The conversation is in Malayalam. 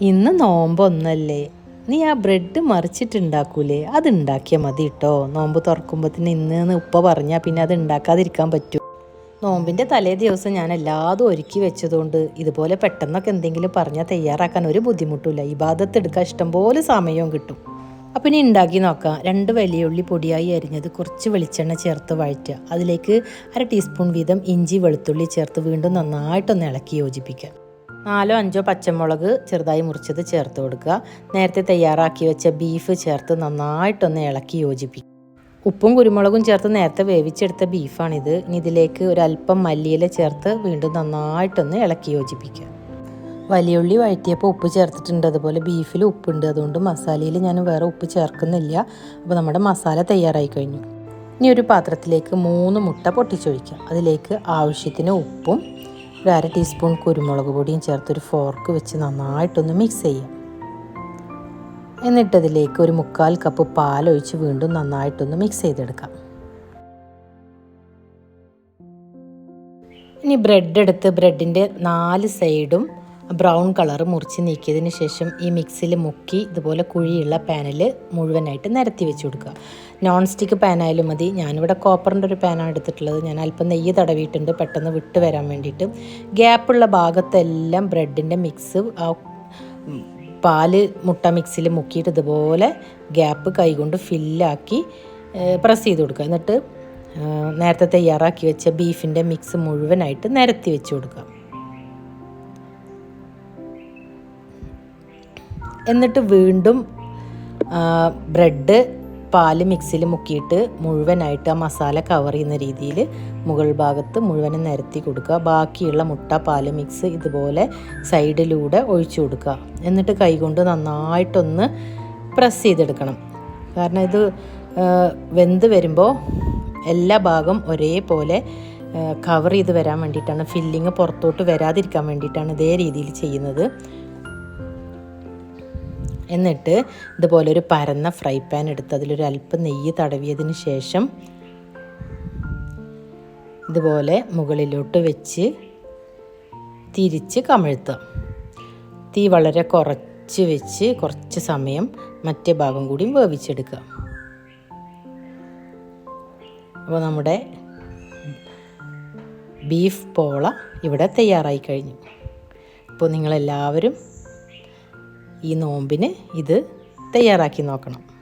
ഇന്ന് നോമ്പൊന്നല്ലേ നീ ആ ബ്രെഡ് മറിച്ചിട്ടുണ്ടാക്കൂലേ? അത് ഉണ്ടാക്കിയാൽ മതി കേട്ടോ നോമ്പ് തുറക്കുമ്പോഴത്തേന് ഇന്ന് ഉപ്പ പറഞ്ഞാൽ പിന്നെ അത് ഉണ്ടാക്കാതിരിക്കാൻ പറ്റും. നോമ്പിന്റെ തലേ ദിവസം ഞാൻ എല്ലാതും ഒരുക്കി വെച്ചതുകൊണ്ട് ഇതുപോലെ പെട്ടെന്നൊക്കെ എന്തെങ്കിലും പറഞ്ഞാൽ തയ്യാറാക്കാൻ ഒരു ബുദ്ധിമുട്ടില്ല ഇബാദത്ത് എടുക്കാൻ ഇഷ്ടംപോലെ സമയവും കിട്ടും. അപ്പം ഇനി ഉണ്ടാക്കി നോക്കാം. രണ്ട് വലിയ ഉള്ളി പൊടിയായി അരിഞ്ഞത് കുറച്ച് വെളിച്ചെണ്ണ ചേർത്ത് വഴറ്റുക. അതിലേക്ക് അര ടീസ്പൂൺ വീതം ഇഞ്ചി വെളുത്തുള്ളി ചേർത്ത് വീണ്ടും നന്നായിട്ടൊന്ന് ഇളക്കി യോജിപ്പിക്കുക. നാലോ അഞ്ചോ പച്ചമുളക് ചെറുതായി മുറിച്ചത് ചേർത്ത് കൊടുക്കുക. നേരത്തെ തയ്യാറാക്കി വെച്ച ബീഫ് ചേർത്ത് നന്നായിട്ടൊന്ന് ഇളക്കി യോജിപ്പിക്കുക. ഉപ്പും കുരുമുളകും ചേർത്ത് നേരത്തെ വേവിച്ചെടുത്ത ബീഫാണിത് ഇനി ഇതിലേക്ക് ഒരല്പം മല്ലിയില ചേർത്ത് വീണ്ടും നന്നായിട്ടൊന്ന് ഇളക്കി യോജിപ്പിക്കുക. വലിയുള്ളി വഴറ്റിയപ്പോൾ ഉപ്പ് ചേർത്തിട്ടുണ്ട്. അതുപോലെ ബീഫിൽ ഉപ്പുണ്ട്. അതുകൊണ്ട് മസാലയിൽ ഞാൻ വേറെ ഉപ്പ് ചേർക്കുന്നില്ല. അപ്പോൾ നമ്മുടെ മസാല തയ്യാറായി കഴിഞ്ഞു. ഇനി ഒരു പാത്രത്തിലേക്ക് മൂന്ന് മുട്ട പൊട്ടിച്ചൊഴിക്കുക. അതിലേക്ക് ആവശ്യത്തിന് ഉപ്പും ഒരു അര ടീസ്പൂൺ കുരുമുളക് പൊടിയും ചേർത്തൊരു ഫോർക്ക് വെച്ച് നന്നായിട്ടൊന്ന് മിക്സ് ചെയ്യാം. എന്നിട്ടതിലേക്ക് ഒരു മുക്കാൽ കപ്പ് പാലൊഴിച്ച് വീണ്ടും നന്നായിട്ടൊന്ന് മിക്സ് ചെയ്തെടുക്കാം. ഇനി ബ്രെഡ് എടുത്ത് ബ്രെഡിന്റെ നാല് സൈഡും ബ്രൗൺ കളർ മുറിച്ച് നീക്കിയതിന് ശേഷം ഈ മിക്സിൽ മുക്കി ഇതുപോലെ കുഴിയുള്ള പാനിൽ മുഴുവനായിട്ട് നിരത്തി വെച്ച് കൊടുക്കുക. നോൺ സ്റ്റിക്ക് പാനായാലും മതി. ഞാനിവിടെ കോപ്പറിന്റെ ഒരു പാനാണ് എടുത്തിട്ടുള്ളത്. ഞാൻ അല്പം നെയ്യ് തടവിയിട്ടുണ്ട്. പെട്ടെന്ന് വിട്ട് വരാൻ വേണ്ടിയിട്ട്. ഗ്യാപ്പുള്ള ഭാഗത്തെല്ലാം ബ്രെഡിന്റെ മിക്സ് പാൽ മുട്ട മിക്സിൽ മുക്കിയിട്ട് ഇതുപോലെ ഗ്യാപ്പ് കൈകൊണ്ട് ഫില്ലാക്കി പ്രസ് ചെയ്ത് കൊടുക്കുക. എന്നിട്ട് നേരത്തെ തയ്യാറാക്കി വെച്ച ബീഫിന്റെ മിക്സ് മുഴുവനായിട്ട് നിരത്തി വെച്ച് കൊടുക്കുക. എന്നിട്ട് വീണ്ടും ബ്രെഡ് പാൽ മിക്സിൽ മുക്കിയിട്ട് മുഴുവനായിട്ട് ആ മസാല കവർ ചെയ്യുന്ന രീതിയിൽ മുകൾ ഭാഗത്ത് മുഴുവനും നിരത്തി കൊടുക്കുക. ബാക്കിയുള്ള മുട്ട പാൽ മിക്സ് ഇതുപോലെ സൈഡിലൂടെ ഒഴിച്ചു കൊടുക്കുക. എന്നിട്ട് കൈകൊണ്ട് നന്നായിട്ടൊന്ന് പ്രസ് ചെയ്തെടുക്കണം. കാരണം ഇത് വെന്ത് വരുമ്പോൾ എല്ലാ ഭാഗം ഒരേപോലെ കവർ ചെയ്ത് വരാൻ വേണ്ടിയിട്ടാണ് ഫില്ലിങ് പുറത്തോട്ട് വരാതിരിക്കാൻ വേണ്ടിയിട്ടാണ് ഇതേ രീതിയിൽ ചെയ്യുന്നത്. എന്നിട്ട് ഇതുപോലെ ഒരു പരന്ന ഫ്രൈ പാൻ എടുത്ത് അതിലൊരു അല്പം നെയ്യ് തടവിയതിന് ശേഷം ഇതുപോലെ മുകളിലോട്ട് വെച്ച് തിരിച്ച് കമഴ്ത്തുക തീ വളരെ കുറച്ച് വെച്ച് കുറച്ച് സമയം മറ്റേ ഭാഗം കൂടി വേവിച്ചെടുക്കുക. അപ്പോൾ നമ്മുടെ ബീഫ് പോള ഇവിടെ തയ്യാറായി കഴിഞ്ഞു. അപ്പോൾ നിങ്ങളെല്ലാവരും ഈ നോമ്പിന് ഇത് തയ്യാറാക്കി നോക്കണം.